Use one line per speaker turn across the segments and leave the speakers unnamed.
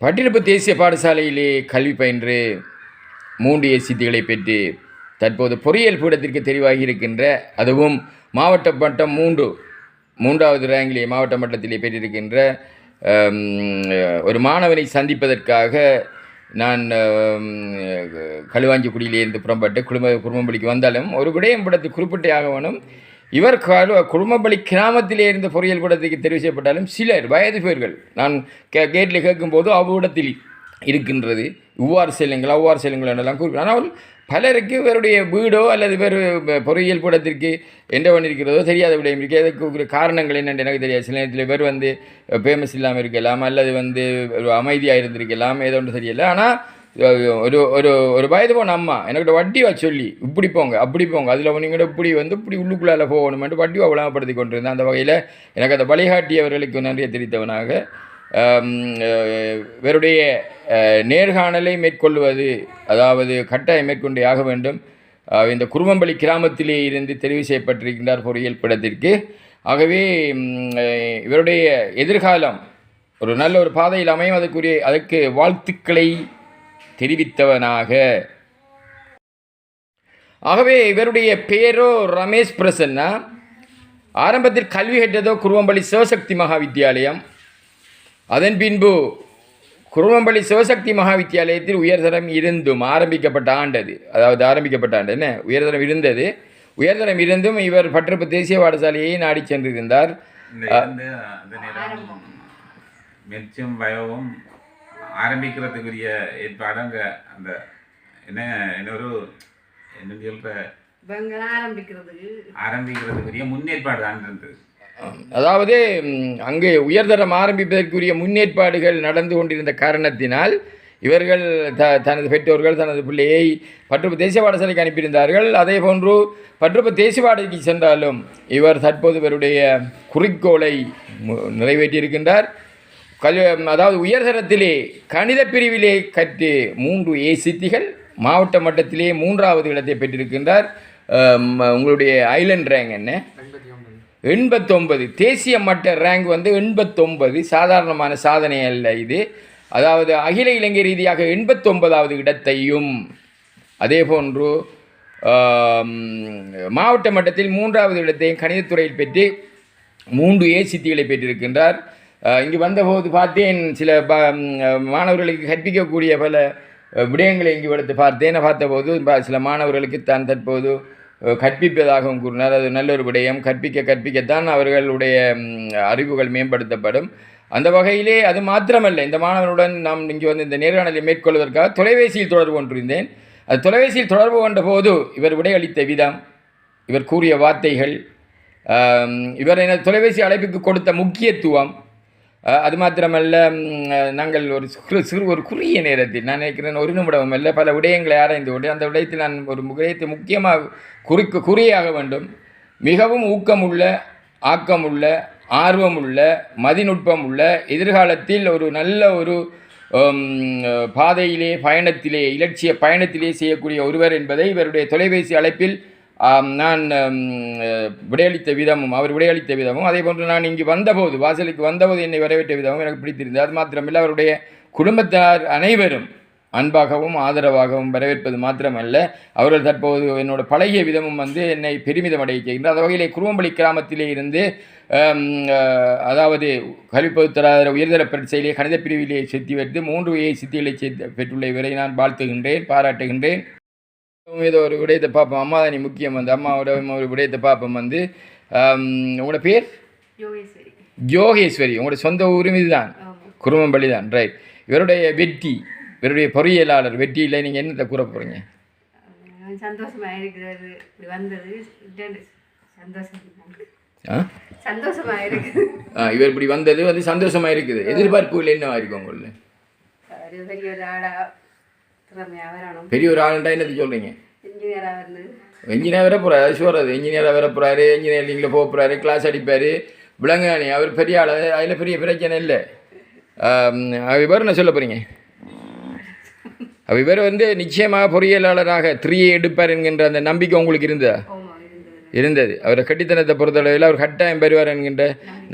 பட்டிருப்பு தேசிய பாடசாலையிலே கல்வி பயின்று மூன்று சித்திகளை பெற்று தற்போது பொறியியல் பீடத்திற்கு தெரிவாகி இருக்கின்ற அதுவும் மாவட்ட மட்டம் மூன்று மூன்றாவது ரேங்கிலே மாவட்ட மட்டத்திலே பெற்றிருக்கின்ற ஒரு மாணவனை சந்திப்பதற்காக நான் அம், களுவாஞ்சிக்குடியிலிருந்து புறம்பட்டு குடும்ப குடும்பப்பள்ளிக்கு வந்தாலும் ஒரு விடயம் படத்தில் குறிப்பிட்டே ஆக வேணும் இவர் கரு குடும்பப்பள்ளி கிராமத்திலே இருந்த பொறியியல் கூடத்துக்கு தெரிவு செய்யப்பட்டாலும் சிலர் வயது பேர்கள் நான் கே கேட்டில் கேட்கும்போது அவ்விடத்தில் இருக்கின்றது. இவ்வாறு செல்லுங்கள் அவ்வாறு செல்லுங்கள் என்றெல்லாம் கூறுகிறார். ஆனால் பலருக்கு இவருடைய வீடோ அல்லது வேறு பொறியியல் கூடத்திற்கு எந்த ஒன்று இருக்கிறதோ தெரியாத விடயம் இருக்கு. அதுக்கு காரணங்கள் என்னென்று எனக்கு தெரியாது. சில நேரத்தில் பேர் வந்து ஃபேமஸ் இல்லாமல் இருக்கலாம் அல்லது வந்து அமைதியாக இருந்திருக்கலாம் ஏதோ ஒன்று தெரியல. ஆனால் ஒரு ஒரு ஒரு வயது போன அம்மா எனக்கிட்ட வட்டிவா சொல்லி இப்படி போங்க அப்படி போங்க அதில் நீங்கள் இப்படி வந்து இப்படி உள்ளுக்குள்ளால போகணுமென்று வட்டிவா உலகப்படுத்தி கொண்டிருந்தேன். அந்த வகையில் எனக்கு அந்த வழிகாட்டியவர்களுக்கு நன்றியை தெரிவித்தவனாக இவருடைய நேர்காணலை மேற்கொள்வது அதாவது கட்டாயம் மேற்கொண்டே ஆக வேண்டும். இந்த குருமம்பள்ளி கிராமத்திலே இருந்து தெரிவு செய்யப்பட்டிருக்கின்றார் பொறியியல் படத்திற்கு. ஆகவே இவருடைய எதிர்காலம் ஒரு நல்ல ஒரு பாதையில் அமையும் அதற்குரிய அதற்கு வாழ்த்துக்களை தெரிவித்தவனாக. ஆகவே இவருடைய பேரோ ரமேஷ் பிரசன்னா ஆரம்பத்தில் கல்வி கற்றதோ குருவம்பள்ளி சிவசக்தி மகா வித்தியாலயம் அதன் பின்பு குருவம்பள்ளி சிவசக்தி மகா வித்தியாலயத்தில் உயர்தரம் இருந்தும் ஆரம்பிக்கப்பட்ட ஆண்டு அது அதாவது ஆரம்பிக்கப்பட்ட ஆண்டு என்ன? உயர்தரம் இருந்தது. உயர்தரம் இருந்தும் இவர் பட்டிருப்பு தேசிய பாடசாலையை நாடி சென்றிருந்தார்.
மெச்சும் வயவும் ஆரம்பிக்கிறதுக்குரிய ஏற்பாடு அங்க அந்த என்ன இன்னொரு என்ன சொல்ற?
இவங்க ஆரம்பிக்கிறதுக்கு.
ஆரம்பிக்கிறதுக்குரிய முன்னேற்பாடு தான் இருந்தது.
அதாவது அங்கே உயர்தரம் ஆரம்பிப்பதற்குரிய முன்னேற்பாடுகள் நடந்து கொண்டிருந்த காரணத்தினால் இவர்கள் த தனது பெற்றோர்கள் தனது பிள்ளையை பற்றுப்பு தேசிய பாடசாலைக்கு அனுப்பியிருந்தார்கள். அதே போன்று பற்றுப்பு தேசிய பாடலைக்கு சென்றாலும் இவர் தற்போது இவருடைய குறிக்கோளை நிறைவேற்றியிருக்கின்றார். கல் அதாவது உயர்தரத்திலே கணித பிரிவிலே கற்று மூன்று ஏ சித்திகள் மாவட்ட மட்டத்திலே மூன்றாவது இடத்தை பெற்றிருக்கின்றார். உங்களுடைய ஐலண்ட் ரேங்க் என்ன? எண்பத்தொன்பது. தேசிய மட்ட ரேங்க் வந்து எண்பத்தொன்பது. சாதாரணமான சாதனை அல்ல இது. அதாவது அகில இலங்கை ரீதியாக எண்பத்தொன்பதாவது இடத்தையும். அதே போன்று மாவட்ட மட்டத்தில் மூன்றாவது இடத்தையும் கணிதத்துறையில் பெற்று மூன்று ஏ சித்திகளை பெற்றிருக்கின்றார். இங்கு வந்தபோது பார்த்தேன் சில ப மாணவர்களுக்கு கற்பிக்கக்கூடிய பல விடயங்களை இங்கு எடுத்து பார்த்தேன். பார்த்தபோது சில மாணவர்களுக்கு தான் தற்போது கற்பிப்பதாகவும் கூறினார். அது நல்ல ஒரு விடயம். கற்பிக்க கற்பிக்கத்தான் அவர்களுடைய அறிவுகள் மேம்படுத்தப்படும். அந்த வகையிலே அது மாத்திரமல்ல. இந்த மாணவனுடன் நாம் இங்கே வந்து இந்த நேர்காணலை மேற்கொள்வதற்காக தொலைபேசியில் தொடர்பு கொண்டிருந்தேன். அது தொலைபேசியில் தொடர்பு கொண்ட போது இவர் விடையளித்த விதம் இவர் கூறிய வார்த்தைகள் இவர் எனது தொலைபேசி அழைப்புக்கு கொடுத்த முக்கியத்துவம் அது மாத்திரமல்ல நாங்கள் ஒரு சிறு சிறு ஒரு குறுகிய நேரத்தில் நான் நினைக்கிறேன் ஒரு நிமிடமும் இல்லை பல விடயங்களை ஆராய்ந்து கொண்டு அந்த விடயத்தில் நான் ஒரு விடயத்தை முக்கியமாக குறிக்க குறியாக வேண்டும். மிகவும் ஊக்கமுள்ள ஆக்கமுள்ள ஆர்வமுள்ள மதிநுட்பம் உள்ள எதிர்காலத்தில் ஒரு நல்ல ஒரு பாதையிலே பயணத்திலே இலட்சிய பயணத்திலே செய்யக்கூடிய ஒருவர் என்பதை இவருடைய தொலைபேசி அழைப்பில் நான் விடையளித்த விதமும் அவர் விடையளித்த விதமும் அதே போன்று நான் இங்கு வந்தபோது வாசலுக்கு வந்தபோது என்னை வரவேற்ற விதமும் எனக்கு பிடித்திருந்தது. அது மாத்திரமில்லை அவருடைய குடும்பத்தார் அனைவரும் அன்பாகவும் ஆதரவாகவும் வரவேற்பது மாத்திரமல்ல. அவர்கள் தற்போது என்னோட பழகிய விதமும் வந்து என்னை பெருமிதம் அடைய செய்கின்றார் அந்த வகையிலே குருவம்பள்ளி கிராமத்திலே இருந்து அதாவது கல்விப்பகுத்தராதர உயர்தர பரீட்சையிலே கணித பிரிவிலே சித்தி வைத்து மூன்று வகையை சித்திகளை பெற்றுள்ள இவரை நான் வாழ்த்துகின்றேன் பாராட்டுகின்றேன். ஏதோ ஒரு விடயத்தை பார்ப்போம். அம்மா தான் நீ முக்கியம் வந்து அம்மாவோட ஒரு விடயத்தை பார்ப்போம் வந்து. உங்களோட பேர்?
யோகேஸ்வரி.
உங்களோட சொந்த ஊரும் இதுதான். குருமம்பள்ளி தான். ரைட் இவருடைய வெற்றி இவருடைய பொறியியலாளர் வெற்றியில் நீங்கள் என்னத்தை கூற போகிறீங்க
அஹ் சந்தோஷமா இருக்கிறது இப்படி வந்தது. ரெண்டு சந்தோஷம்.
ஆ?
சந்தோஷமா இருக்குது.
இவர் இப்படி வந்தது வந்து சந்தோஷமா இருக்குது. எதிர்பார்ப்புகள் என்னவா இருக்கு உங்களுக்கு
பெரிய ஒரு
ஆளுண்டா என்னது சொல்றீங்க
இன்ஜினியரா
வர போறாரு அது சொல்றது என்ஜினியராக வர போறாரு இன்ஜினியரிங்கில் போக போறாரு கிளாஸ் அடிப்பார். விலங்காணி அவர் பெரிய ஆள் அதில் பெரிய பிரச்சனை இல்லை. இவர் என்ன சொல்ல அப்ப இவர் வந்து நிச்சயமாக பொறியியலாளராக த்ரீ எடுப்பார் என்கின்ற அந்த நம்பிக்கை உங்களுக்கு இருந்ததா? இருந்தது. அவரை கட்டித்தனத்தை பொறுத்தளவில் அவர் கட்டாயம் பெறுவார் என்கின்ற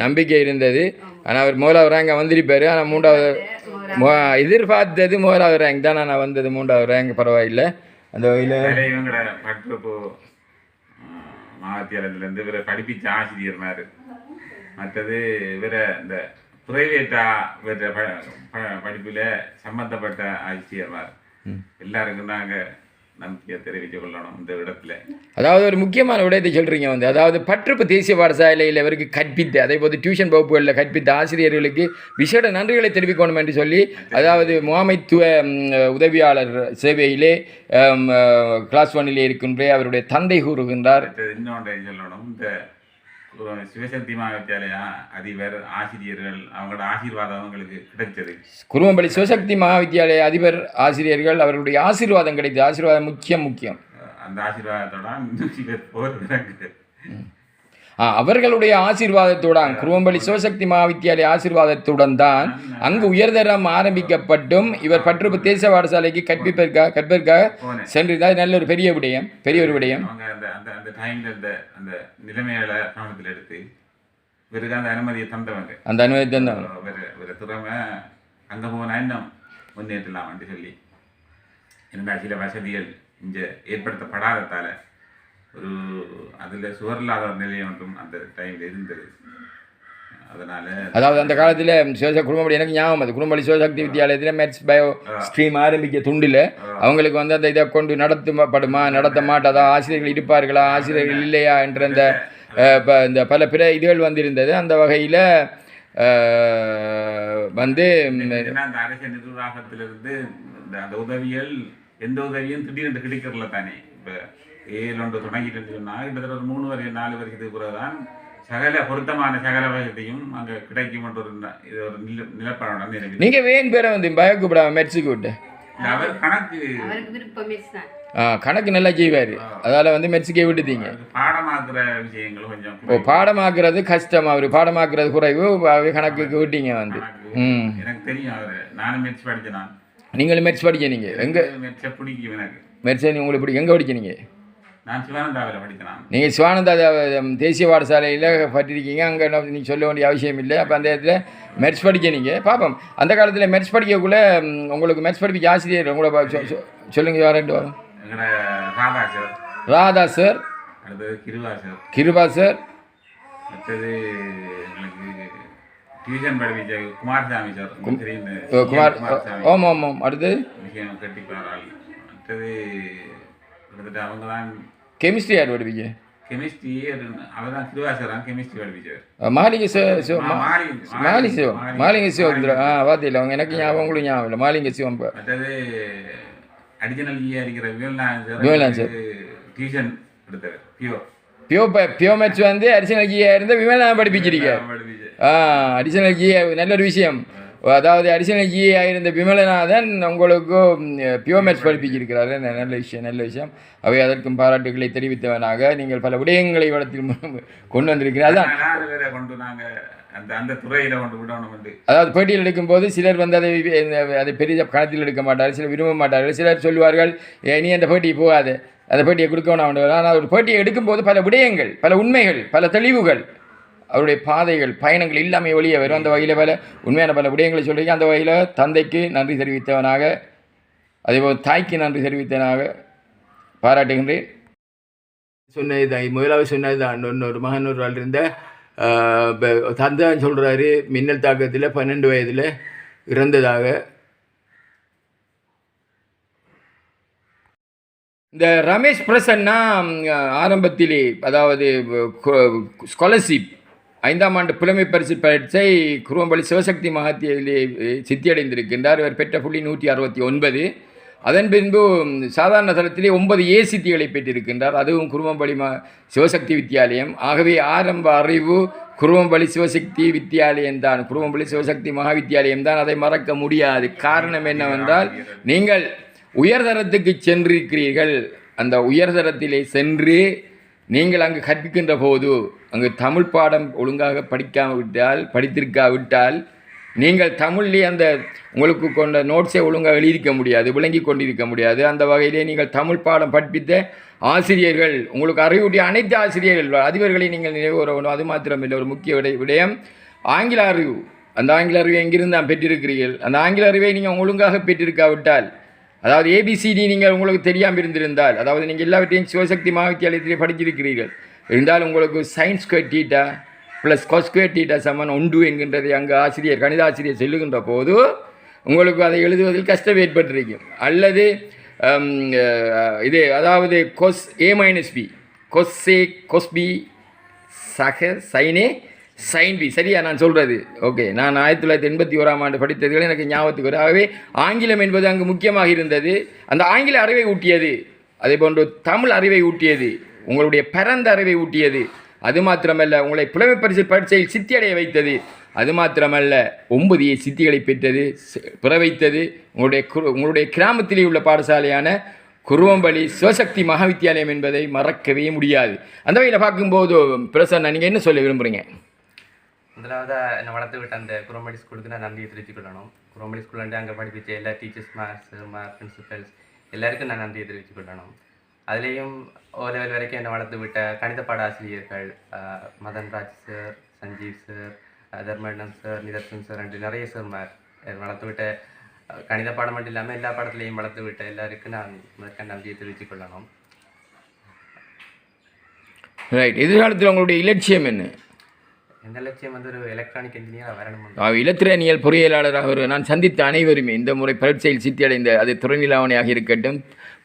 நம்பிக்கை இருந்தது. ஆனால் அவர் மூணாவது ரேங்க வந்திருப்பார். ஆனால் மூன்றாவது மு- எதிர்பார்த்தது மூணாவது ரேங்க் தான்? நான் வந்தது மூன்றாவது ரேங்க் பரவாயில்லை. அந்த வகையில்
வேற இவங்களோட பட்டுப்பு மாவத்தியாலயத்துலேருந்து இவரை படிப்பிச்ச ஆசிரியர் மாதிரி மற்றது இவரை இந்த பிரைவேட்டா இவர ப ப- படிப்புல சம்பந்தப்பட்ட ஆசிரியர் மாதிரி எல்லாருக்கும் நாங்கள் நம்பிக்கையை தெரிவித்துக் கொள்ளணும் இந்த இடத்துல.
அதாவது ஒரு முக்கியமான விடயத்தை சொல்கிறீங்க வந்து. அதாவது பற்றுப்பு தேசிய பாடசாலையில் இவருக்கு கற்பித்த அதே போது டியூஷன் வகுப்புகளில் கற்பித்த ஆசிரியர்களுக்கு விசேட நன்றிகளை தெரிவிக்கணும் என்று சொல்லி அதாவது முகாமைத்துவ உதவியாளர் சேவையிலே கிளாஸ் ஒன்னிலே இருக்கின்ற அவருடைய தந்தை கூறுகின்றார்.
இன்னொன்றை சொல்லணும். இந்த சிவசக்தி மகாவித்தியாலய அதிபர் ஆசிரியர்கள் அவங்களோட ஆசீர்வாதம் அவங்களுக்கு கிடைச்சது.
குருவம்பள்ளி சிவசக்தி மகாவித்தியாலய அதிபர் ஆசிரியர்கள் அவர்களுடைய ஆசீர்வாதம் கிடைத்தது. ஆசீர்வாதம் முக்கியம் முக்கியம்.
அந்த ஆசீர்வாதத்தோட நூற்றி பேர்
அவர்களுடைய ஆசீர்வாதத்துடன் குருவம்பள்ளி சிவசக்தி மகாவித்தியாலய ஆசீர்வாதத்துடன் தான் அங்கு உயர்தரம் ஆரம்பிக்கப்பட்டும். இவர் பற்றுப்பு தேசிய பாடசாலைக்கு கற்பிப்பதற்காக கற்பதற்காக சென்றிருந்தால் நல்ல ஒரு பெரிய விடயம் பெரிய ஒரு விடயம்.
இவருக்கு அந்த அனுமதியை தந்தவங்க.
அந்த அனுமதி தான்
ஒரு ஒரு திறமை அங்கே போனால் இன்னும் முன்னேற்றலாம்னு சொல்லி. என்னடா சில வசதிகள் இங்கே ஏற்படுத்தப்படாததால ஒரு அதில் சுவரில்லாத ஒரு நிலை ஒன்றும் அந்த டைமில் இருந்தது. அதனால
அதாவது அந்த காலத்தில் சிவச குடும்பப்படி எனக்கு ஞாபகம் அது குடும்பப்படி சிவசக்தி வித்தியாலயத்தில் மேத்ஸ் பயோ ஸ்ட்ரீம் ஆரம்பிக்க துண்டில் அவங்களுக்கு வந்து அந்த இதை கொண்டு நடத்தப்படுமா நடத்த மாட்டாதா ஆசிரியர்கள் இருப்பார்களா ஆசிரியர்கள் இல்லையா என்ற அந்த இந்த பல பிற இதுகள் வந்திருந்தது. அந்த வகையில் வந்து
அந்த அரசியல் நிர்வாகத்திலிருந்து அந்த உதவிகள் எந்த உதவியும் திடீரென்று கிடைக்கிறல தானே. இப்போ ஏழு ஒன்று தொடங்கிட்டு சொன்னால் கிட்டத்தட்ட ஒரு மூணு வரை நாலு வருஷத்துக்கு பிறகுதான் சகல பொருத்தமான சகல வசதியும் அங்கே கிடைக்கும் என்ற ஒரு இது ஒரு நில நிலப்பாடு
நீங்கள் வேன் பேரை வந்து பய கூப்பிடாம மெட்ஸுக்கு விட்டு
அவர் கணக்கு
தான்
ஆ, கணக்கு நல்லா செய்வார். அதால் வந்து மெட்ஸுக்கே
அவருக்கு பாடமாக்குற விஷயங்கள் கொஞ்சம்
ஓ பாடமாக்குறது கஷ்டம். அவர் பாடமாக்குறது குறைவு. அவர் கணக்குக்கு விட்டீங்க வந்து.
கணக்கு.
ம்.
எனக்கு தெரியும் அவர். நானும் மெட்ஸ் படித்தேன் நான்.
நீங்களும் மெட்ஸ் படிக்க நீங்கள் எங்கே
மெட்ஸை பிடிக்கும் எனக்கு.
மெட்ஸை உங்களுக்கு பிடிக்கும். எங்கே படிக்க நீங்கள்
நான் சிவானந்தாவில்
நீங்கள் சிவானந்தா தேசிய பாடசாலையில் பட்டிருக்கீங்க. அங்கே நீங்கள் சொல்ல வேண்டிய அவசியம் இல்லை. அப்போ அந்த இடத்துல மெட்ஸ் படிக்க நீங்கள் பார்ப்போம். அந்த காலத்தில் மெட்ஸ் படிக்கக்குள்ளே உங்களுக்கு மெட்ஸ் படிக்க ஆசிரியர் உங்களை ப- சொ- சொ- சொல்லுங்க யாரெண்டு வரும்
ராதா சார்.
ராதா சார்.
கிருவா சார்.
கிருபா சார்.
அடுத்தது எங்களுக்கு டியூஷன் படிப்பிச்ச குமாரசாமி சார்.
குமார் ஓம் ஓம் அடுத்து
கட்டிப்பார் அடுத்தது கிட்டத்தட்ட அவங்க தான்
கெமிஸ்ட்ரி யார் படிப்பீங்க
கெமிஸ்ட்ரி அவர் தான் கெமிஸ்ட்ரி
மாலிங்க சிவ சிவ மா-
மாறி
மாலி சிவம் மாலிங்க சிவம் ஆ பார்த்தில்ல அவங்க எனக்கு ஞாபகம் உங்களுக்கு ஞாபகம் இல்லை மாலிங்க சிவம்
மற்றது அடிஷனல் ஈயா இருக்கிற Vimalnathan sir
Vimalnathan sir.
Tuition எடுத்தவர் பியோ
பியோ ப- பியோ மேட்ச் வந்து அடிஷனல் கீயா இருந்து விமலா படிப்பிச்சிருக்க
படிப்பிச்சு
ஆ அடிஷனல் ஜி நல்ல ஒரு விஷயம் அதாவது அடிஷனல் ஜி இருந்த விமலநாதன் உங்களுக்கு பியோ மேட்ச் படிப்பிச்சிருக்கிறாரு நல்ல விஷயம் நல்ல விஷயம். அவை அதற்கும் பாராட்டுகளை தெரிவித்தவனாக நீங்கள் பல விடயங்களை இடத்தில் கொண்டு வந்திருக்கிறீர்கள். அதான்.
கொண்டு நாங்க அந்த அந்த துறையில கொண்டு விடணும் வந்து
அதாவது பேட்டியில் எடுக்கும்போது சிலர் வந்து அதை அதை பெரிய கணத்தில் எடுக்க மாட்டார்கள் சிலர் விரும்ப மாட்டார்கள் சிலர் சொல்லுவார்கள் "ஏ, நீ அந்த பேட்டியை போகாது அந்த பேட்டியை கொடுக்க வேணாம் ஆனால் ஒரு பேட்டியை எடுக்கும்போது பல விடயங்கள் பல உண்மைகள் பல தெளிவுகள் அவருடைய பாதைகள் பயணங்கள் எல்லாமே வெளியே வரும் அந்த வகையில் பல உண்மையான பல விடயங்களை சொல்றீங்க அந்த வகையில் தந்தைக்கு நன்றி தெரிவித்தவனாக அதேபோல் தாய்க்கு நன்றி தெரிவித்தவனாக பாராட்டுகின்றேன். சொன்னது தான் முதலாவது சொன்னது தான் இன்னொரு மகன் ஒரு ஆள் இருந்த தந்தான் சொல்கிறாரு மின்னல் தாக்கத்தில் பன்னெண்டு வயதில் இறந்ததாக. இந்த ரமேஷ் பிரசன்னா ஆரம்பத்திலே அதாவது ஸ்காலர்ஷிப் ஐந்தாம் ஆண்டு புலமை பரிசு பரீட்சை குருவம்பள்ளி சிவசக்தி மகாத்தியிலே சித்தியடைந்திருக்கின்றார். இவர் பெற்ற புள்ளி நூற்றி அறுபத்தி ஒன்பது. அதன் பின்பு சாதாரண தளத்திலே ஒன்பது ஏ சித்திகளை பெற்றிருக்கின்றார். அதுவும் குருவம்பள்ளி ம சிவசக்தி வித்தியாலயம் ஆகவே ஆரம்ப அறிவு குருவம்பள்ளி சிவசக்தி வித்தியாலயம் தான். குருவம்பள்ளி சிவசக்தி மகாவித்தியாலயம் தான். அதை மறக்க முடியாது. காரணம் என்னவென்றால் நீங்கள் உயர்தரத்துக்கு சென்றிருக்கிறீர்கள். அந்த உயர்தரத்திலே சென்று நீங்கள் அங்கு கற்பிக்கின்ற போது அங்கு தமிழ் பாடம் ஒழுங்காக படிக்காமல் விட்டால் படித்திருக்காவிட்டால் நீங்கள் தமிழ்லேயே அந்த உங்களுக்கு கொண்ட நோட்ஸை ஒழுங்காக எழுதிக்க முடியாது விளங்கி கொண்டிருக்க முடியாது. அந்த வகையிலே நீங்கள் தமிழ் பாடம் படிப்பித்த ஆசிரியர்கள் உங்களுக்கு அறிவுடைய அனைத்து ஆசிரியர்கள் அதிபர்களை நீங்கள் நினைவு கூறணும் அது மாத்திரமில்லை ஒரு முக்கிய விடை விடயம் ஆங்கில அறிவு. அந்த ஆங்கில அறிவை எங்கிருந்து நான் பெற்றிருக்கிறீர்கள்? அந்த ஆங்கில அறிவை நீங்கள் ஒழுங்காக பெற்றிருக்காவிட்டால் அதாவது ஏபிசிடி நீங்கள் உங்களுக்கு தெரியாமல் இருந்திருந்தால் அதாவது நீங்கள் எல்லாவற்றையும் சிவசக்தி மகாவித்தியாலயத்திலே படிச்சிருக்கிறீர்கள் இருந்தாலும் உங்களுக்கு science square theta plus cos square theta சமன் உண்டு என்கின்றதை அங்கு ஆசிரியர் கணித ஆசிரியர் சொல்லுகின்ற போது உங்களுக்கு அதை எழுதுவதில் கஷ்டம் ஏற்பட்டிருக்கும். அல்லது இது அதாவது கொஸ் ஏ மைனஸ் பி கொஸ்ஸே கொஸ்பி சக சைனே சைன் பி சரியா நான் சொல்கிறது ஓகே நான் ஆயிரத்தி தொள்ளாயிரத்தி எண்பத்தி ஓராம் ஆண்டு படித்ததுகள் எனக்கு ஞாபகத்துக்கு வரும். ஆகவே ஆங்கிலம் என்பது அங்கு முக்கியமாக இருந்தது. அந்த ஆங்கில அறிவை ஊட்டியது. அதே போன்று தமிழ் அறிவை ஊட்டியது. உங்களுடைய பரந்த அறிவை ஊட்டியது. அது மாத்திரமல்ல உங்களை புலமை பரிசு பரீட்சையில் சித்தியடைய வைத்தது. அது மாத்திரமல்ல ஒன்பது சித்திகளை பெற்றது பிறவைத்தது. பிற வைத்தது உங்களுடைய குரு- உங்களுடைய கிராமத்திலே உள்ள பாடசாலையான குருவம்பலி சிவசக்தி மகாவித்தியாலயம் என்பதை மறக்கவே முடியாது. அந்த வகையில் பார்க்கும்போது பிரசன்னா நீங்கள் என்ன சொல்ல விரும்புகிறீங்க
முதலாவதாக என்னை வளர்த்து விட்ட அந்த குரோமடி ஸ்கூலுக்கு நான் நன்றியை தெரிவித்துக் கொள்ளணும். குரோமடி ஸ்கூலில் அங்கே படிப்பிச்ச எல்லா டீச்சர்ஸ் மாஸ்டர் மா பிரின்சிபல்ஸ் எல்லாருக்கும் நான் நன்றியை தெரிவித்துக் கொள்ளணும். அதுலேயும் ஓ லெவல் வரைக்கும் என்னை வளர்த்து விட்ட கணித பாட ஆசிரியர்கள் ஆஹ், மதன் ராஜ் சார் சஞ்சீவ் சார் ஆஹ், தர்மண்ணன் சார் நிதர்சன் சார் என்று நிறைய சார்மார் வளர்த்து விட்ட கணித பாடம் மட்டும் இல்லாமல் எல்லா பாடத்துலேயும் வளர்த்து விட்ட எல்லாருக்கும் நான் முதற்க நன்றியை தெரிவித்துக் கொள்ளணும்.
ரைட் எதிர்காலத்தில் உங்களுடைய இலட்சியம் என்ன?
எந்த லட்சியம் வந்து ஒரு எலக்ட்ரானிக் இன்ஜினியராக வரணும்
இலத்திரனியல் பொறியியலாளராக ஒரு நான் சந்தித்த அனைவருமே இந்த முறை பரீட்சையில் சித்தியடைந்த அது துறைநிலாவணையாக இருக்கட்டும்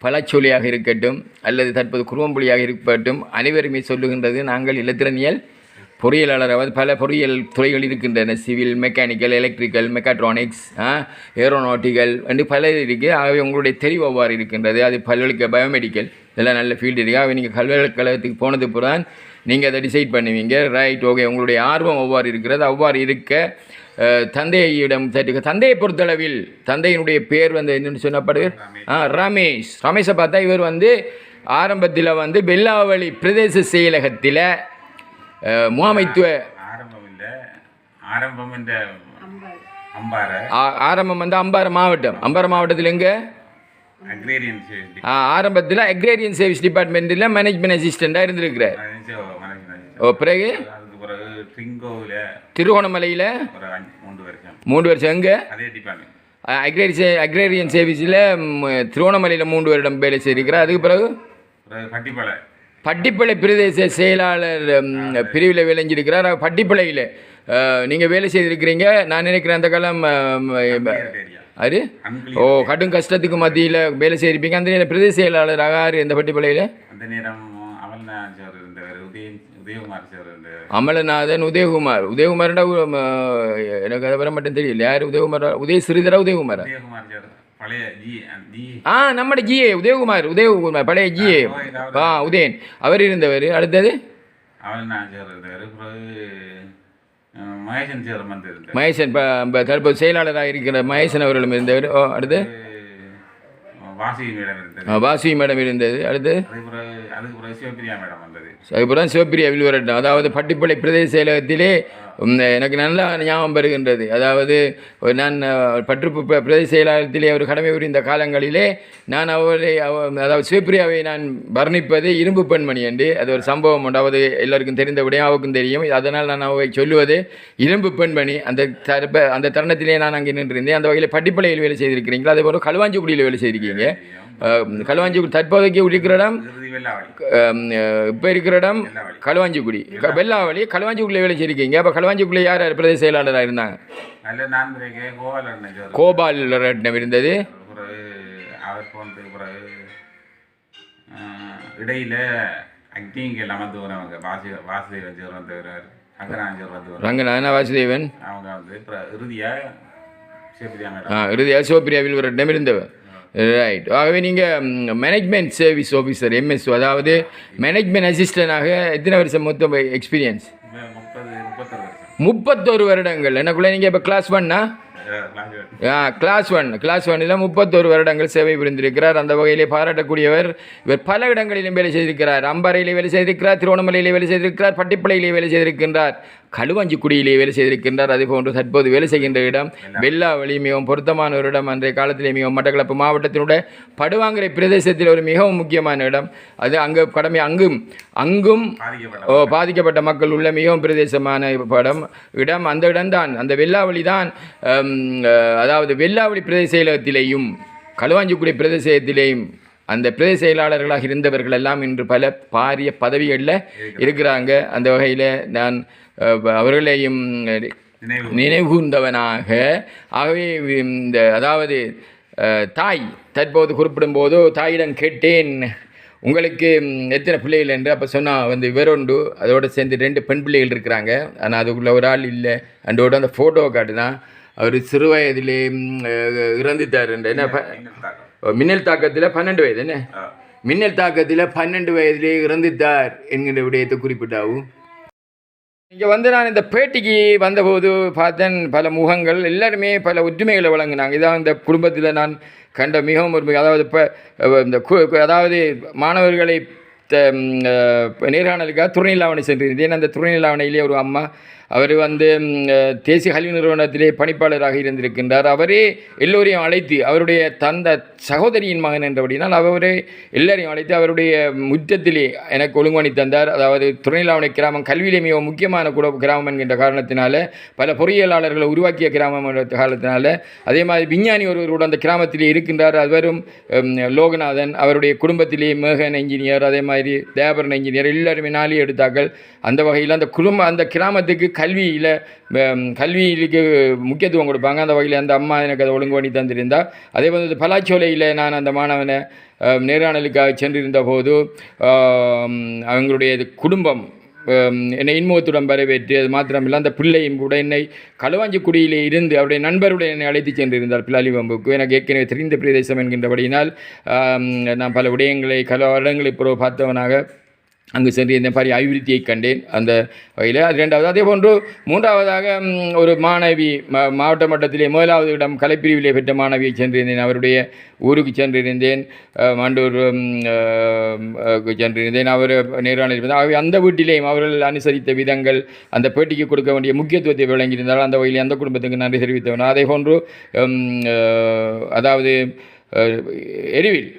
பலாச்சொலியாக இருக்கட்டும் அல்லது தற்போது குருவம்புலியாக இருக்கட்டும் அனைவருமே சொல்லுகின்றது நாங்கள் இலத்திரனியல் பொறியியலாளராக பல பொறியியல் துறைகள் இருக்கின்றன. Civil mechanical electrical mechatronics aeronautical என்று பல இருக்குது ஆகவே உங்களுடைய தெரிவு அவ்வாறு இருக்கின்றது. அது பல்கலைக்க பயோமெடிக்கல் இதெல்லாம் நல்ல ஃபீல்டு இருக்குது ஆகவே நீங்கள் பல்கலைக்கழகத்துக்கு போனது புறான் நீங்கள் அதை டிசைட் பண்ணுவீங்க. ரைட் ஓகே உங்களுடைய ஆர்வம் அவ்வாறு இருக்கிறது. அவ்வாறு இருக்க தந்தையிடம் சற்று தந்தையை பொறுத்தளவில் தந்தையினுடைய பேர் வந்து என்னன்னு சொன்னப்படுவர்? ஆ ரமேஷ். ரமேஷை பார்த்தா இவர் வந்து ஆரம்பத்தில் வந்து பெல்லாவளி பிரதேச செயலகத்தில் முகாமைத்துவ
ஆரம்பம்
வந்து அம்பாறை மாவட்டம். அம்பாறை மாவட்டத்தில் எங்கே? ஆரம்பத்தில் அக்ரேரியன் சர்வீஸ் டிபார்ட்மெண்ட்டில் மேனேஜ்மெண்ட் அசிஸ்டண்ட்டாக இருந்திருக்கிறார். ஓ பிறகு?
பிறகு
திருகோணமலையில்
ஒரு மூன்று வருஷம்
மூன்று வருஷம் எங்கே
அதே டிபார்ட்மெண்ட்.
அக்ரேரி அக்ரேரியன் சர்வீஸில் திருவண்ணாமலையில் மூன்று வருடம் வேலை செய்திருக்கிறார். அதுக்கு பிறகு?
பட்டிப்பளை.
பட்டிப்பளை பிரதேச செயலாளர் பிரிவில் விளைஞ்சிருக்கிறார் பட்டிப்பளையில் நீங்கள் வேலை செய்திருக்கிறீங்க. நான் நினைக்கிறேன் அந்த காலம் அது? ஓ கடும் கஷ்டத்துக்கு மத்தியில் வேலை செய்திருப்பீங்க. அந்த நேரம் பிரதேச செயலாளர் ஆகார் இந்த பட்டிப்பளையில்?
அந்த நேரம் அமல்நாத்
அமலநாதன் உதயகுமார். உதயகுமார்டா எனக்கு அதை வர மட்டும் தெரியல. யார் உதயகுமார்? உதய ஸ்ரீதரா உதயகுமாரா? ஆ நம்மட ஜிஏ உதயகுமார் உதயகுமார் பழைய ஜிஏ ஆ உதயன். அவர் இருந்தவர். அடுத்தது?
மகேசன்
தற்போது செயலாளராக இருக்கிற மகேசன் அவர்களும் இருந்தவர். ஓ அடுத்து?
வாசி மேடம் இருந்தது.
அடுத்து?
அதுக்கு பிறகு அதுக்கு பிறகு சிவபிரியா மேடம் வந்தது.
அதுக்கப்புறம் சிவப்பிரியா வில்வரட்டம் அதாவது பட்டிப்பளை பிரதேச செயலகத்திலே எனக்கு நல்லா ஞாபகம் பெறுகின்றது அதாவது ஒரு நான் பற்று ப- பிரதேச செயலாளத்திலே அவர் கடமை புரிந்த காலங்களிலே நான் அவரை அவ- அதாவது சிவப்பிரியாவை நான் வர்ணிப்பது இரும்பு பெண்மணி என்று அது ஒரு சம்பவம் உண்டாவது எல்லாருக்கும் தெரிந்த விடையும் அவருக்கும் தெரியும். அதனால் நான் அவை சொல்லுவது இரும்பு பெண்மணி. அந்த தரப்ப அந்த தருணத்திலே நான் அங்கே நின்றிருந்தேன். அந்த வகையில் பட்டிப்பளையில் வேலை செய்திருக்கிறீங்களா? அதே போல் களுவாஞ்சிக்குடியில் வேலை செய்திருக்கீங்க. களுவாஞ்சிக்குடி தற்போதைக்கு இருக்கிற இடம் இப்போ இருக்கிற இடம் களுவாஞ்சிக்குடி வெள்ளாவளி. களுவாஞ்சிக்குடியில் வேலை செய்திருக்கீங்க. அப்போ களுவாஞ்சிக்குடியில் யார் யார் பிரதேச செயலாளராக இருந்தாங்க? கோபால் ரட்னம் இருந்தது.
இடையில அக்னிங்கள் அமர்ந்து வரவங்க வாசி வாசுதேவன் சார் வந்தவர் அங்கராஜன் சார் வந்தவர்
ரங்கநாதன வாசுதேவன்?
அவங்க வந்து அப்புறம் இறுதியா சிவபிரியா
இறுதியாக சோப்பிரியாவில் ஒரு இடம் இருந்தவர் ரைட் ஆகவே நீங்கள் மேனேஜ்மெண்ட் சர்வீஸ் ஆஃபீஸர் எம்எஸ் அதாவது மேனேஜ்மெண்ட் அசிஸ்டண்டாக எத்தனை வருஷம் மொத்தம் எக்ஸ்பீரியன்ஸ்
முப்பத்தொரு
வருடங்கள். எனக்குள்ளே நீங்கள் இப்போ கிளாஸ் ஒன்னா ஆ? கிளாஸ் ஒன் கிளாஸ் ஒன்னில் முப்பத்தொரு வருடங்கள் சேவை புரிந்திருக்கிறார். அந்த வகையிலே பாராட்டக்கூடியவர் இவர் பல இடங்களிலும் வேலை செய்திருக்கிறார். அம்பாறையிலே வேலை செய்திருக்கிறார் திருவண்ணாமலையிலே வேலை செய்திருக்கிறார் பட்டிப்பளையிலே வேலை செய்திருக்கின்றார். களுவாஞ்சிக்குடியிலே வேலை செய்திருக்கின்றார். அதே போன்று தற்போது வேலை செய்கின்ற இடம் வெள்ளாவளி மிகவும் பொருத்தமான ஒரு இடம். அன்றைய காலத்திலே மிகவும் மட்டக்களப்பு மாவட்டத்தினுடைய படுவாங்கரை பிரதேசத்தில் ஒரு மிகவும் முக்கியமான இடம். அது அங்கு கடமை அங்கும் அங்கும்
பாதிக்கப்பட்ட
மக்கள். உள்ள மிகவும் பிரதேசமான படம் இடம். அந்த இடம்தான் அந்த வெள்ளாவளி தான் அதாவது வெள்ளாவளி பிரதேச செயலகத்திலேயும் களுவாஞ்சிக்குடி பிரதேசத்திலேயும் அந்த பிரதேச செயலாளர்களாக இருந்தவர்கள் எல்லாம் இன்று பல பாரிய பதவிகளில் இருக்கிறாங்க. அந்த வகையில் நான் அவர்களையும்
நினைவு
நினைவுகூர்ந்தவனாக. ஆகவே இந்த அதாவது தாய் தற்போது குறிப்பிடும்போது தாயிடம் கேட்டேன். உங்களுக்கு எத்தனை பிள்ளைகள்? என்று அப்போ சொன்னால் வந்து இவருண்டு அதோட சேர்ந்து ரெண்டு பெண் பிள்ளைகள் இருக்கிறாங்க. ஆனால் அதுக்குள்ள ஒரு ஆள் இல்லை. அண்டோட அந்த ஃபோட்டோ காட்டுனா அவர் சிறு வயதிலே இறந்துட்டார் என்று. என்ன. மின்னல் தாக்கத்தில் பன்னெண்டு வயது என்ன. மின்னல் தாக்கத்தில் பன்னெண்டு வயதிலே இறந்துட்டார் என்கின்ற விடயத்தை குறிப்பிட்டாவும் இங்கே வந்து நான் இந்த பேட்டிக்கு வந்தபோது பார்த்தேன் பல முகங்கள் எல்லாருமே பல ஒற்றுமைகளை வழங்கினாங்க. இதான் இந்த குடும்பத்தில் நான் கண்ட மிகவும் ஒரு அதாவது இப்போ இந்த கு- அதாவது மாணவர்களை த- நேர்காணலுக்காக துணைநிலாவணை சென்றிருந்தேன். அந்த துணைநிலாவணையிலே ஒரு அம்மா அவர் வந்து தேசிய கல்வி நிறுவனத்திலே பணிப்பாளராக இருந்திருக்கின்றார். அவரே எல்லோரையும் அழைத்து அவருடைய தந்த சகோதரியின் மகன் என்றபடினால் அவரே எல்லாரையும் அழைத்து அவருடைய முற்றத்திலே எனக்கு ஒழுங்குமணி தந்தார். அதாவது துணைநிலாவணை கிராமம் கல்வியிலே மிக முக்கியமான கூட கிராமம் என்கின்ற காரணத்தினால பல பொறியியலாளர்களை உருவாக்கிய கிராமம் என்ற காரணத்தினால அதே மாதிரி விஞ்ஞானி ஒருவர் கூட அந்த கிராமத்திலே இருக்கின்றார். அவரும் லோகநாதன் அவருடைய குடும்பத்திலே மேகன் என்ஜினியர் அதே மாதிரி தேவரன் என்ஜினியர் எல்லாருமே நாளே எடுத்தார்கள். அந்த வகையில் அந்த குடும்ப அந்த கிராமத்துக்கு கல்வியில் கல்விக்கு முக்கியத்துவம் கொடுப்பாங்க. அந்த வகையில் அந்த அம்மா எனக்கு அதை ஒழுங்கு பண்ணி தந்திருந்தா. அதே போது பலாச்சோலையில் நான் அந்த மாணவனை நேரானலுக்காக சென்றிருந்த போது அவங்களுடைய குடும்பம் என்னை இன்முகத்துடன் வரவேற்று அது மாத்திரமில்லை அந்த பிள்ளையும் கூட என்னை களுவாஞ்சிக்குடியிலே இருந்து அவருடைய நண்பருடன் என்னை அழைத்து சென்றிருந்தார். பிலாலிவம்புக்கு எனக்கு ஏற்கனவே தெரிந்த பிரதேசம் என்கின்றபடியினால் நான் பல விடயங்களை கல இடங்களை இப்போ பார்த்தவனாக அங்கு சென்று இந்த மாதிரி அபிவிருத்தியை கண்டேன். அந்த வகையில் அது ரெண்டாவது அதே போன்று மூன்றாவதாக ஒரு மாணவி மாவட்ட மட்டத்திலே முதலாவது இடம் கலைப்பிரிவிலே பெற்ற மாணவியை சென்றிருந்தேன். அவருடைய ஊருக்கு சென்றிருந்தேன். மண்டூர் சென்றிருந்தேன். அவர் நேரான இருந்தால் அந்த வீட்டிலேயும் அவர்கள் அனுசரித்த விதங்கள் அந்த பேட்டிக்கு கொடுக்க வேண்டிய முக்கியத்துவத்தை விளங்கியிருந்தால் அந்த வகையில் அந்த குடும்பத்துக்கு நன்றி தெரிவித்தவன். அதே போன்று அதாவது எரிவில்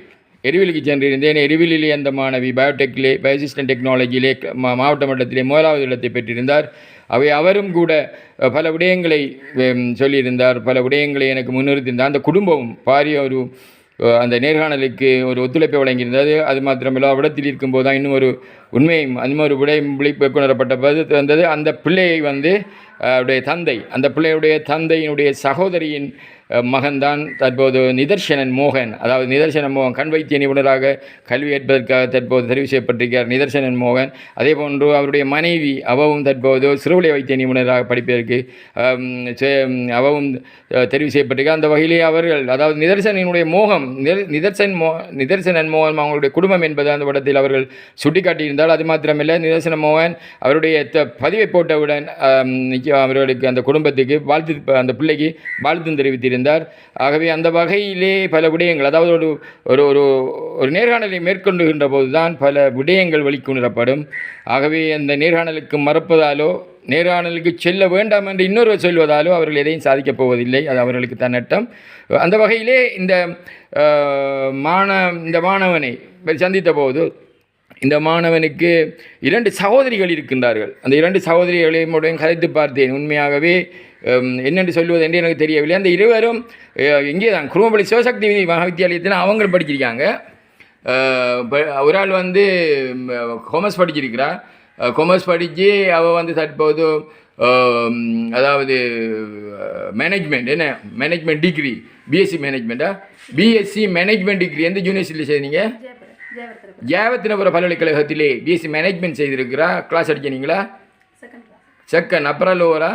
எரிவிலிக்கு சென்றிருந்தேன். எரிவிலிலே அந்த மாணவி பயோடெக்கிலே பயோசிஸ்டன் டெக்னாலஜியிலே மா- மாவட்ட மட்டத்திலே முதலாவது இடத்தை பெற்றிருந்தார். அவை அவரும் கூட பல விடயங்களை சொல்லியிருந்தார். பல விடயங்களை எனக்கு முன்னிறுத்தியிருந்தார். அந்த குடும்பம் பாரிய ஒரு அந்த நேர்காணலுக்கு ஒரு ஒத்துழைப்பை வழங்கியிருந்தது. அது மாத்திரமில்ல அவ்விடத்தில் இருக்கும்போது தான் இன்னும் ஒரு உண்மையும் அந்த ஒரு விடயம் விழிப்பு கொணரப்பட்ட போது வந்தது. அந்த பிள்ளையை வந்து அவருடைய தந்தை அந்த பிள்ளையுடைய தந்தையினுடைய சகோதரியின் மகன்தான் தற்போது நிதர்சனன் மோகன். அதாவது நிதர்சனன் மோகன் கண் வைத்திய நிபுணராக கல்வி ஏற்பதற்காக தற்போது தெரிவு செய்யப்பட்டிருக்கிறார் நிதர்சனன் மோகன். அதே போன்று அவருடைய மனைவி அவவும் தற்போது சிறுவலை வைத்திய நிபுணராக படிப்பதற்கு செ- அவவும் தெரிவு செய்யப்பட்டிருக்கிறார். அந்த வகையிலே அவர்கள் அதாவது நிதர்சனினுடைய மோகம் நிதர்சன் மோ நிதர்சனன் மோகன் அவங்களுடைய குடும்பம் என்பது அந்த படத்தில் அவர்கள் சுட்டிக்காட்டியிருந்தால் அது மாத்திரமில்லை. நிதர்சன மோகன் அவருடைய த- பதிவை போட்டவுடன் அவர்களுக்கு அந்த குடும்பத்துக்கு வாழ்த்து அந்த பிள்ளைக்கு வாழ்த்து தெரிவித்திருந்தார் ஆகவே அந்த வகையிலே பல விடயங்கள் அதாவது ஒரு ஒரு ஒரு ஒரு நேர்காணலை மேற்கொண்டுகின்ற போதுதான் பல விடயங்கள் வெளிக்கொணரப்படும். ஆகவே அந்த நேர்காணலுக்கு மறப்பதாலோ நேர்காணலுக்கு செல்ல வேண்டாம் என்று இன்னொருவர் சொல்வதாலோ அவர்கள் எதையும் சாதிக்கப் போவதில்லை. அது அவர்களுக்கு தன்னட்டம் அந்த வகையிலே இந்த மாண இந்த மாணவனை சந்தித்த போது இந்த மாணவனுக்கு இரண்டு சகோதரிகள் இருக்கின்றார்கள். அந்த இரண்டு சகோதரிகளையும் உடன் கதைத்து பார்த்தேன். உண்மையாகவே என்னென்று சொல்லுவது என்று எனக்கு தெரியவில்லை. அந்த இருவரும் இங்கே தான் குருமபள்ளி சிவசக்தி மகாவித்தியாலயத்தில் அவங்களும் படிச்சிருக்காங்க. ஒரு ஆள் வந்து கொமர்ஸ் படிச்சிருக்கிறா. கொமர்ஸ் படித்து அவள் வந்து தற்போது அதாவது மேனேஜ்மெண்ட் என்ன? மேனேஜ்மெண்ட் டிகிரி பிஎஸ்சி மேனேஜ்மெண்ட்டா பிஎஸ்சி மேனேஜ்மெண்ட் டிகிரி எந்த யூனிவர்சிட்டியில் செய்தீங்க? ஜாவத்தினபுர பல்கலைக்கழகத்திலே பிஎஸ்சி மேனேஜ்மெண்ட் செய்திருக்கிறா. கிளாஸ் அடிச்சீங்களா
செகண்ட்
அப்புறம் லோவரா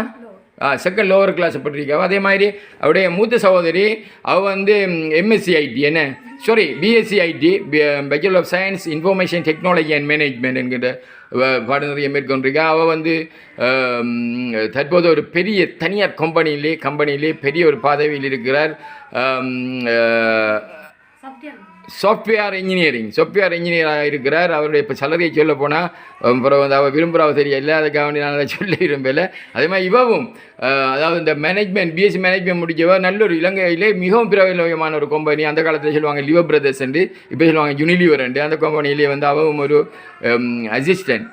செகண்ட் லோவர் கிளாஸ் பட்டிருக்காவ அதே மாதிரி அவருடைய மூத்த சகோதரி அவள் வந்து எம்எஸ்சி ஐடி என்ன? Sorry BSc IT bachelor of science information technology and management என்கிற பாடநெறியை மேற்கொண்டிருக்கா. அவள் வந்து தற்போது ஒரு பெரிய தனியார் கம்பெனியிலே கம்பெனியிலே பெரிய ஒரு பதவியில் இருக்கிறார். சாஃப்ட்வேர் இன்ஜினியரிங் சாஃப்ட்வேர் இன்ஜினியராக இருக்கிறார். அவருடைய இப்போ சலரியை சொல்ல போனால் அப்புறம் வந்து அவர் விரும்புகிறாவ இல்லை அதுக்காக வேண்டி நான் அதை சொல்ல விரும்பலை. அதே மாதிரி இவவும் அதாவது இந்த மேனேஜ்மெண்ட் பிஎஸ்சி மேனேஜ்மெண்ட் முடிச்சவ நல்ல ஒரு இலங்கையிலே மிகவும் பிரபலமான ஒரு கம்பெனி அந்த காலத்தில் சொல்லுவாங்க லிவோ பிரதர்ஸ் என்று. இப்போ சொல்லுவாங்க யூனிலிவர் அந்த கம்பெனியிலே வந்து அவவும் ஒரு அசிஸ்டன்ட்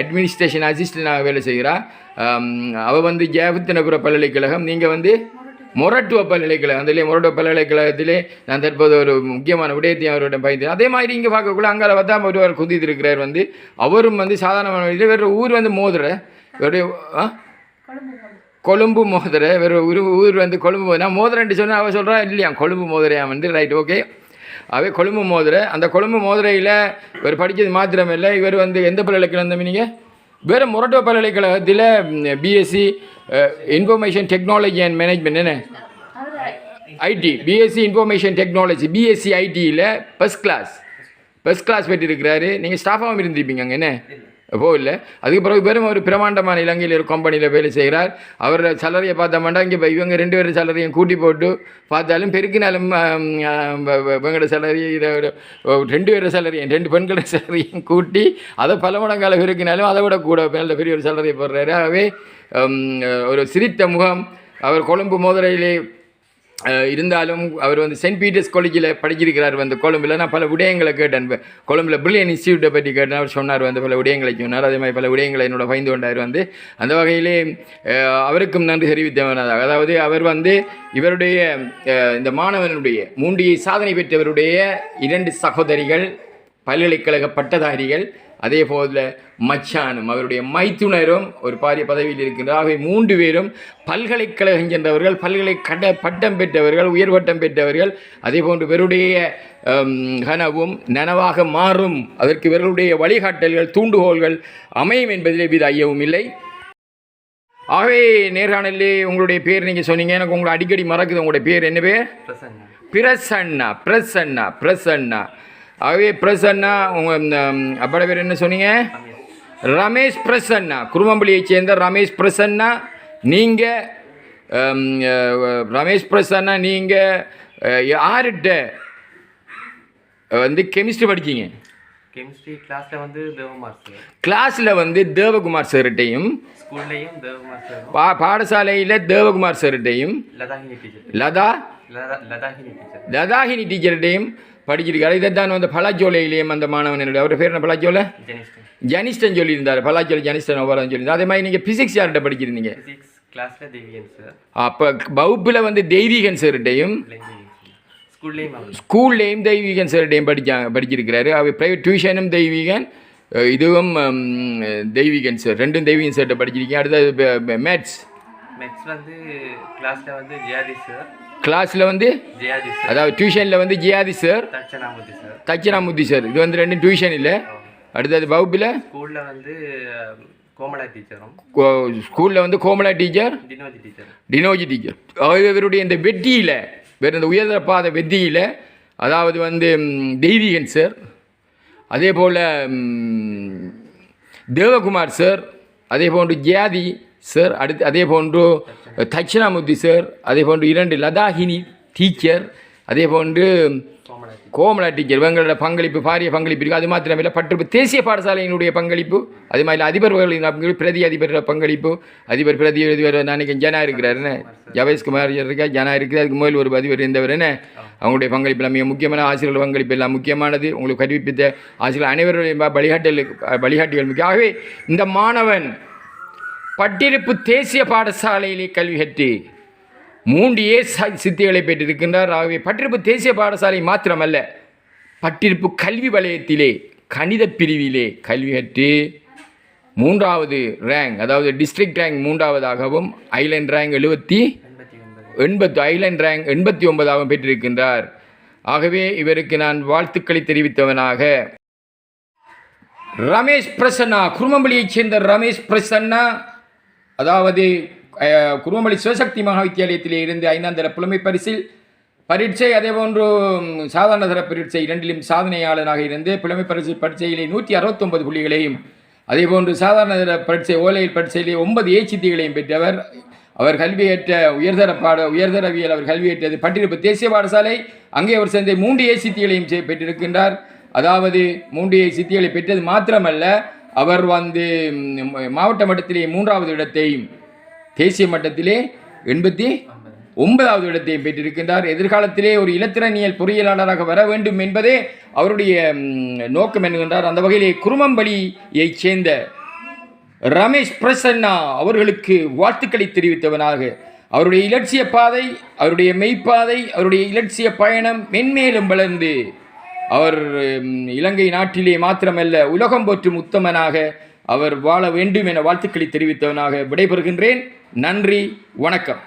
அட்மினிஸ்ட்ரேஷன் அசிஸ்டண்டாக வேலை செய்கிறார். அவள் வந்து ஜெயபுத்தனபுர பல்கலைக்கழகம். நீங்கள் வந்து மொரட்டுவ பல்கலைக்கழகம் அதிலே மொரட்டுவ பல்கலைக்கழகத்திலே நான் தற்போது ஒரு முக்கியமான விடயத்தையும் அவர்கிட்ட பயந்து அதே மாதிரி இங்கே பார்க்கக்குள்ள அங்கே பார்த்தா ஒருவர் குதித்து இருக்கிறார் வந்து. அவரும் வந்து சாதாரணமான வழியில் வேறு ஊர் வந்து மோதுற. வேறு ஆ? கொழும்பு மோதிரை வேறு ஊர் ஊர் வந்து கொழும்பு நான் மோதிரன்ட்டு சொன்னால் அவள் சொல்கிறா இல்லையா கொழும்பு மோதிரையா வந்து. ரைட் ஓகே அவை கொழும்பு மோதிரை அந்த கொழும்பு மோதிரையில் இவர் படித்தது மாத்திரம் இல்லை இவர் வந்து எந்த பிள்ளைகளுக்கு தம்பி நீங்கள் வேறு மொரட்டோ பல்கலைக்கழகத்தில் BSc information technology and management என்ன? IT BSc information technology BSc ஐடியில் ஃபஸ்ட் கிளாஸ் ஃபஸ்ட் கிளாஸ் பெற்றிருக்கிறாரு. நீங்கள் ஸ்டாஃபாகவும் இருந்திருப்பீங்க அங்கே என்ன? போ இல்லை. அதுக்கு பிறகு பெரும் ஒரு பிரமாண்டமான இலங்கையில் ஒரு கம்பெனியில் வேலை செய்கிறார். அவர் சலரியை பார்த்தோம்னா இங்கே இப்போ இவங்க ரெண்டு பேரும் சலரியும் கூட்டி போட்டு பார்த்தாலும் பெருக்கினாலும் இவங்களோட சலரி இதை ரெண்டு பேரும் சலரியும் ரெண்டு பெண்களோட சலரியும் கூட்டி அதை பல மடங்கால பெருக்கினாலும் அதை விட கூட நல்ல பெரிய ஒரு சலரியை போடுறாரு. ஆகவே ஒரு சிரித்த முகம் அவர் கொழும்பு மோதிரையிலே இருந்தாலும் அவர் வந்து சென்ட் பீட்டர்ஸ் காலேஜில் படிச்சிருக்கிறார் வந்து கொழும்பில். நான் பல விடயங்களை கேட்டேன். இப்ப கொழும்பில் பிரில்லியன் இன்ஸ்டியூட்டை பற்றி கேட்டேன். அவர் சொன்னார் வந்து பல விடயங்களை சொன்னார். அதே மாதிரி பல விடயங்களை என்னோட பயந்து கொண்டார் வந்து. அந்த வகையிலே அவருக்கும் நன்றி தெரிவித்தவனாக. அதாவது அவர் வந்து இவருடைய இந்த மாணவனுடைய மூன்றியை சாதனை பெற்றவருடைய இரண்டு சகோதரிகள் பல்கலைக்கழக பட்டதாரிகள் அதே போல மச்சானும் அவருடைய மைத்துனரும் ஒரு பாரிய பதவியில் இருக்கின்றார். ஆகவே மூன்று பேரும் பல்கலைக்கழகம் சென்றவர்கள் பல்கலைக்கட பட்டம் பெற்றவர்கள் உயர் பட்டம் பெற்றவர்கள் அதே போன்று இவருடைய கனவும் நனவாக மாறும். அதற்கு இவர்களுடைய வழிகாட்டல்கள் தூண்டுகோல்கள் அமையும் என்பதில் எவ்வித ஐயவும் இல்லை. ஆகவே நேர்காணலே உங்களுடைய பேர் நீங்கள் சொன்னீங்க. எனக்கு உங்களை அடிக்கடி மறக்குது. உங்களுடைய பேர் என்ன பேர்?
பிரசன்னா.
பிரசன்னா பிரசன்னா பிரசன்னா. ஆகவே பிரசன்னா உங்கள் அப்பட பேர் என்ன சொன்னீங்க? ரமேஷ் பிரசன்னா. குருமம்பள்ளியைச் சேர்ந்த ரமேஷ் பிரசன்னா நீங்கள் ரமேஷ் பிரசன்னா நீங்கள் யார்கிட்ட வந்து கெமிஸ்ட்ரி படிச்சீங்க?
கெமிஸ்ட்ரி கிளாஸில் வந்து தேவகுமார் சார்.
கிளாஸில் வந்து தேவகுமார் சார்கிட்டையும்
ஸ்கூல்லையும் தேவகுமார்
பா பாடசாலையில் தேவகுமார் சார்கிட்டையும்
லதாகினி டீச்சர்.
லதா
லதா லதாகினி டீச்சர்.
லதாகினி டீச்சர்கிட்டையும் படிச்சிருக்காரு. இதைத்தான் வந்து பலாச்சோலையிலேயும் அந்த மாணவன் என்னுடைய அவர் பேர் என்ன பலாச்சோலை
ஜெனிஸ்டன்.
சொல்லியிருந்தார். பலாச்சோலை ஜனிஸ்டன் ஓவரம் சொல்லியிருந்தார். அதே மாதிரி நீங்கள் ஃபிசிக்ஸ் யார்கிட்ட படிச்சிருந்தீங்க. அப்போ வகுப்பில் வந்து தெய்வீகன் சார்கிட்டையும்
ஸ்கூல்லையும்
தெய்வீகன் சார்கிட்டையும் படிச்சாங்க படிச்சிருக்கிறாரு. அவர் ப்ரைவேட் டியூஷனும் தெய்வீகன் இதுவும் தெய்வீகன் சார் ரெண்டும் தெய்வீகன் சார்கிட்ட படிச்சிருக்கீங்க. அடுத்தது மேத்ஸ்
மேக்ஸ் வந்து கிளாஸில் வந்து ஜெயாதி சார்
கிளாஸில் வந்து அதாவது டியூஷனில் வந்து ஜியாதி சார்
தட்சணாமூர்த்தி சார்
இது வந்து ரெண்டும் டியூஷன் இல்லை. அடுத்தது வகுப்பில்?
ஸ்கூலில் வந்து கோமலா டீச்சரும்
ஸ்கூலில் வந்து Komala teacher
Dinoji teacher
Dinoji teacher அதாவது இவருடைய இந்த வெற்றியில் வேறு இந்த உயர்தர பாத வெற்றியில் அதாவது வந்து தெய்வீகன் சார் அதே போல் தேவகுமார் சார் அதே போன்று ஜியாதி சார் அடுத்து அதே போன்று தட்சிணாமூர்த்தி சார் அதே போன்று இரண்டு லதாகினி டீச்சர் அதே போன்று
கோமலா டீச்சர்
இவங்களோட பங்களிப்பு பாரிய பங்களிப்பு இருக்குது அது மாத்திரமில்லை பற்று தேசிய பாடசாலையினுடைய பங்களிப்பு அது மாதிரி அதிபர்களின் பங்களிப்பு பிரதி அதிபர் பங்களிப்பு அதிபர் பிரதி அதிபர் நாளைக்கு ஜனா இருக்கிறாருன்னு ஜவேஷ்குமார் இருக்கா ஜனா இருக்குது அதுக்கு முதல் ஒரு அதிபர் இருந்தவர் என்ன அவங்களுடைய பங்களிப்பு மிக முக்கியமான ஆசிரியர்கள் பங்களிப்பு எல்லாம் முக்கியமானது உங்களுக்கு கற்பிப்பித்த ஆசிரியர்கள் அனைவருடைய வழிகாட்டல் வழிகாட்டிகள் முக்கியம் ஆகவே இந்த மாணவன் பட்டிருப்பு தேசிய பாடசாலையிலே கல்வி கற்று மூன்று ஏ சித்திகளை பெற்றிருக்கின்றார். ஆகவே பட்டிருப்பு தேசிய பாடசாலை மாத்திரமல்ல பட்டிருப்பு கல்வி வலயத்திலே கணித பிரிவிலே கல்வி கற்று மூன்றாவது ரேங்க் அதாவது டிஸ்ட்ரிக்ட் ரேங்க் மூன்றாவதாகவும் ஐலண்ட் ரேங்க் எழுபத்தி
எண்பத்து
ஐலண்ட் ரேங்க் எண்பத்தி ஒன்பதாகவும் பெற்றிருக்கின்றார். ஆகவே இவருக்கு நான் வாழ்த்துக்களை தெரிவித்தவனாக ரமேஷ் பிரசன்னா குருமம்பள்ளியைச் சேர்ந்த ரமேஷ் பிரசன்னா அதாவது அஹ், சிவசக்தி மகாவித்தியாலயத்திலே இருந்து ஐந்தாம் தர புலமை பரிசில் பரீட்சை அதேபோன்று சாதாரண தர பரீட்சை இரண்டிலும் சாதனையாளனாக இருந்து புலமை பரிசு பரீட்சையிலே நூற்றி அறுபத்தொன்பது புள்ளிகளையும் அதேபோன்று சாதாரண தர பரீட்சை ஓலையில் பரீட்சையிலே ஒன்பது ஏச்சித்திகளையும் பெற்றவர். அவர் கல்வியேற்ற உயர்தர பாட உயர்தரவியல் அவர் கல்வியேற்றது. பட்டிருப்பு தேசிய பாடசாலை அங்கே அவர் சேர்ந்த மூன்று ஏ சித்திகளையும் பெற்றிருக்கின்றார். அதாவது மூன்று ஏ சித்திகளை பெற்றது மாத்திரமல்ல அவர் வந்து மாவட்ட மட்டத்திலே மூன்றாவது இடத்தையும் தேசிய மட்டத்திலே எண்பத்தி ஒன்பதாவது இடத்தையும் பெற்றிருக்கின்றார். எதிர்காலத்திலே ஒரு இலத்திரனியல் பொறியியலாளராக வர வேண்டும் என்பதே அவருடைய நோக்கம் என்கின்றார். அந்த வகையிலே குருமம்பலியைச் சேர்ந்த ரமேஷ் பிரசன்னா அவர்களுக்கு வாழ்த்துக்களை தெரிவித்தவனாக. அவருடைய இலட்சிய பாதை அவருடைய மெய்ப்பாதை அவருடைய இலட்சிய பயணம் மென்மேலும் வளர்ந்து அவர் இலங்கை நாட்டிலே மாத்திரமல்ல உலகம் போற்றும் உத்தமனாக அவர் வாழ வேண்டும் என வாழ்த்துக்களை தெரிவித்தவனாக விடைபெறுகின்றேன். நன்றி வணக்கம்.